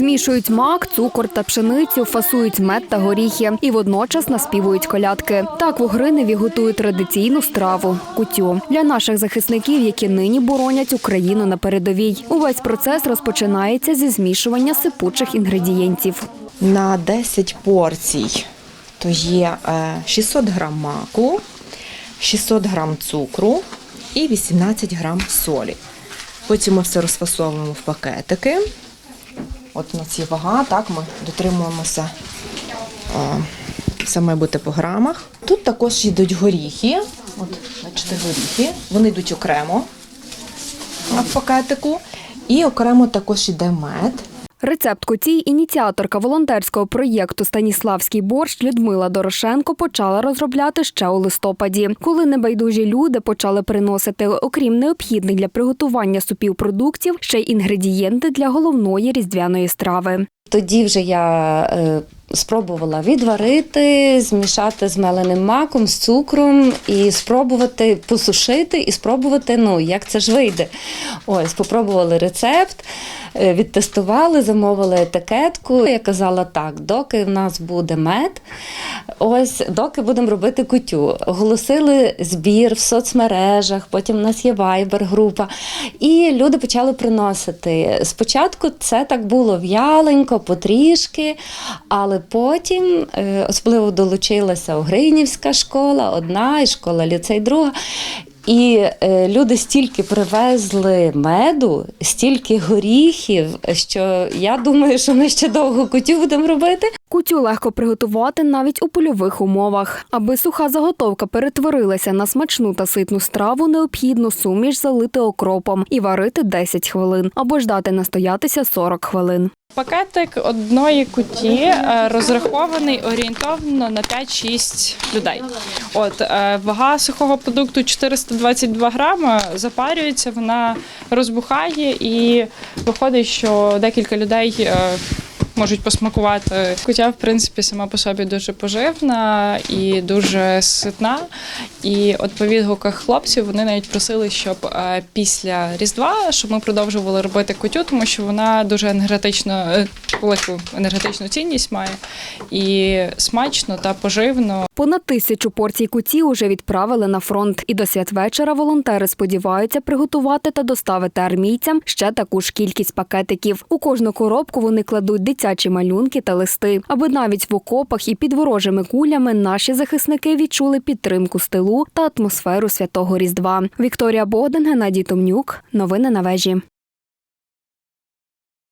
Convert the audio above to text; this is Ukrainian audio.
Змішують мак, цукор та пшеницю, фасують мед та горіхи і водночас наспівують колядки. Так в Угриневі готують традиційну страву кутю для наших захисників, які нині боронять Україну на передовій. Увесь процес розпочинається зі змішування сипучих інгредієнтів. На 10 порцій то є е, 600 грам маку, 600 грам цукру і 18 грам солі. Потім ми все розфасовуємо в пакетики. От у нас є вага, так, ми дотримуємося. е, Все має бути по грамах. Тут також йдуть горіхи. От, бачите, горіхи. Вони йдуть окремо в пакетику. І окремо також йде мед. Рецепт куті ініціаторка волонтерського проєкту Станіславський борщ Людмила Дорошенко почала розробляти ще у листопаді, коли небайдужі люди почали приносити, окрім необхідних для приготування супів продуктів, ще й інгредієнти для головної різдвяної страви. Тоді вже я е, спробувала відварити, змішати з меленим маком, з цукром і спробувати посушити і спробувати, ну як це ж вийде. Ось, попробували рецепт, е, відтестували, замовили етикетку. Я казала так, доки в нас буде мед, ось доки будемо робити кутю. Оголосили збір в соцмережах, потім в нас є вайбер-група. І люди почали приносити. Спочатку це так було в'яленько, потрішки, але потім е, особливо долучилася Огринівська школа, одна і школа ліцей друга. І е, люди стільки привезли меду, стільки горіхів, що я думаю, що ми ще довго кутю будемо робити. Кутю легко приготувати навіть у польових умовах. Аби суха заготовка перетворилася на смачну та ситну страву, необхідно суміш залити окропом і варити 10 хвилин або ж дати настоятися 40 хвилин. Пакетик одної куті е, розрахований орієнтовно на 5-6 людей. От е, вага сухого продукту 422 грами. Запарюється, вона розбухає і виходить, що декілька людей. Можуть посмакувати. Кутя, в принципі, сама по собі дуже поживна і дуже ситна. І от по відгуках хлопців вони навіть просили, щоб е, після Різдва, щоб ми продовжували робити кутю, тому що вона дуже енергетично е, велику енергетичну цінність має і смачно та поживно. Понад тисячу порцій куті уже відправили на фронт. І до святвечора волонтери сподіваються приготувати та доставити армійцям ще таку ж кількість пакетиків. У кожну коробку вони кладуть дитячі малюнки та листи, аби навіть в окопах і під ворожими кулями наші захисники відчули підтримку стилу та атмосферу святого Різдва. Вікторія Богдан, Геннадій Томнюк. Новини на вежі.